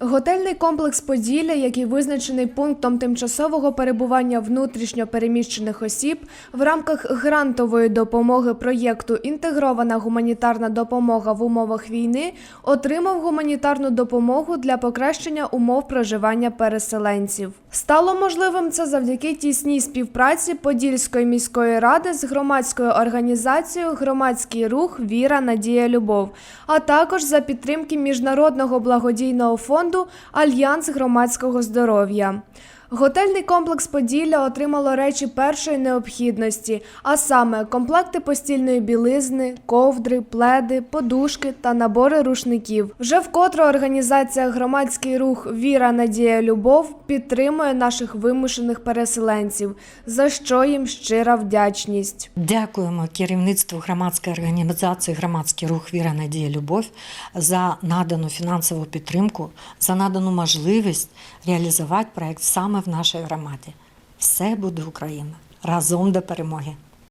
Готельний комплекс Поділля, який визначений пунктом тимчасового перебування внутрішньо переміщених осіб в рамках грантової допомоги проєкту Інтегрована гуманітарна допомога в умовах війни, отримав гуманітарну допомогу для покращення умов проживання переселенців. Стало можливим це завдяки тісній співпраці Подільської міської ради з громадською організацією Громадський рух. Віра, Надія, Любов, а також за підтримки міжнародного благодійного фонду Альянс громадського здоров'я. Готельний комплекс Поділля отримало речі першої необхідності, а саме комплекти постільної білизни, ковдри, пледи, подушки та набори рушників. Вже вкотре організація Громадський рух Віра, Надія, Любов підтримує наших вимушених переселенців, за що їм щира вдячність. Дякуємо керівництву громадської організації Громадський рух Віра Надія Любов за надану фінансову підтримку, за надану можливість реалізувати проект саме в нашій громаді. Все буде Україна разом до перемоги.